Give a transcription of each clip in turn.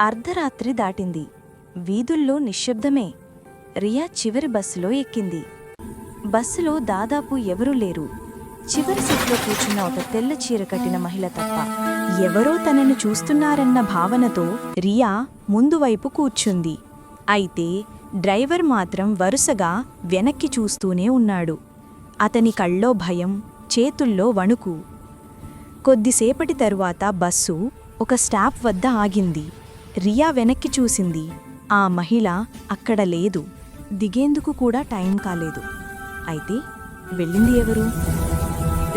అర్ధరాత్రి దాటింది. వీధుల్లో నిశ్శబ్దమే. రియా చివరి బస్సులో ఎక్కింది. బస్సులో దాదాపు ఎవరూ లేరు. చివరి సీట్లో కూర్చున్న ఒక తెల్ల చీర కట్టిన మహిళ తప్ప ఎవరో తనను చూస్తున్నారన్న భావనతో రియా ముందు వైపు కూర్చుంది. అయితే డ్రైవర్ మాత్రం వరుసగా వెనక్కి చూస్తూనే ఉన్నాడు. అతని కళ్ళో భయం చేతుల్లో వణుకు. కొద్దిసేపటి తరువాత బస్సు ఒక స్టాప్ వద్ద ఆగింది. రియా వెనక్కి చూసింది. ఆ మహిళ అక్కడ లేదు. దిగేందుకు కూడా టైం కాలేదు. అయితే వెళ్ళింది ఎవరు?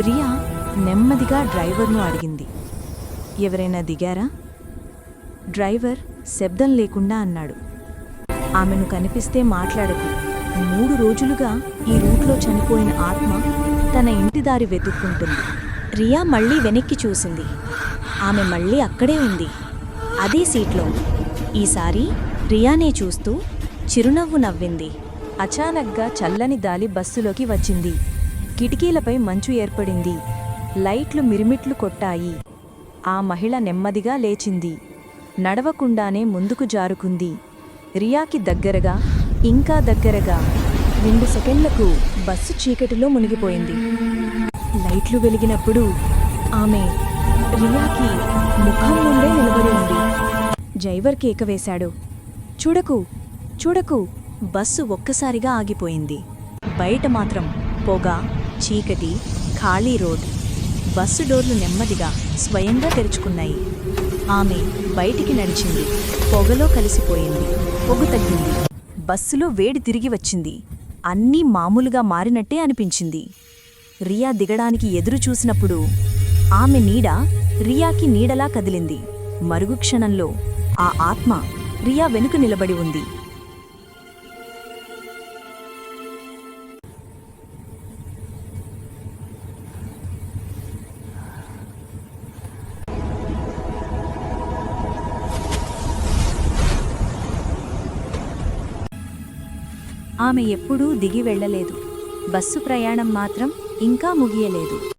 రియా నెమ్మదిగా డ్రైవర్ను అడిగింది. ఎవరైనా దిగారా? డ్రైవర్ శబ్దం లేకుండా అన్నాడు. ఆమెను కనిపిస్తే మాట్లాడకు. మూడు రోజులుగా ఈ రూట్లో చనిపోయిన ఆత్మ తన ఇంటి దారి వెతుక్కుంటుంది. రియా మళ్ళీ వెనక్కి చూసింది. ఆమె మళ్ళీ అక్కడే ఉంది. అదే సీట్లో. ఈసారి రియానే చూస్తూ చిరునవ్వు నవ్వింది. అచానక్గా చల్లని గాలి బస్సులోకి వచ్చింది. కిటికీలపై మంచు ఏర్పడింది. లైట్లు మిరిమిట్లు కొట్టాయి. ఆ మహిళ నెమ్మదిగా లేచింది. నడవకుండానే ముందుకు జారుకుంది. రియాకి దగ్గరగా ఇంకా దగ్గరగా రెండు సెకండ్లకు బస్సు చీకటిలో మునిగిపోయింది. లైట్లు వెలిగినప్పుడు ఆమె రియాకి ముఖం ముందే నిలబడి ఉంది. డ్రైవర్ కేక వేశాడు. చూడకు చూడకు బస్సు ఒక్కసారిగా ఆగిపోయింది. బయట మాత్రం పొగ చీకటి ఖాళీ రోడ్ బస్సు డోర్లు నెమ్మదిగా స్వయంగా తెరుచుకున్నాయి. ఆమె బయటికి నడిచింది. పొగలో కలిసిపోయింది. పొగ తగ్గింది. బస్సులో వేడి తిరిగి వచ్చింది. అన్నీ మామూలుగా మారినట్టే అనిపించింది. రియా దిగడానికి ఎదురు చూసినప్పుడు ఆమె నీడ రియాకి నీడలా కదిలింది. మరుగు క్షణంలో ఆ ఆత్మ రియా వెనుక నిలబడి ఉంది. ఆమె ఎప్పుడూ దిగి వెళ్ళలేదు. బస్సు ప్రయాణం మాత్రం ఇంకా ముగియలేదు.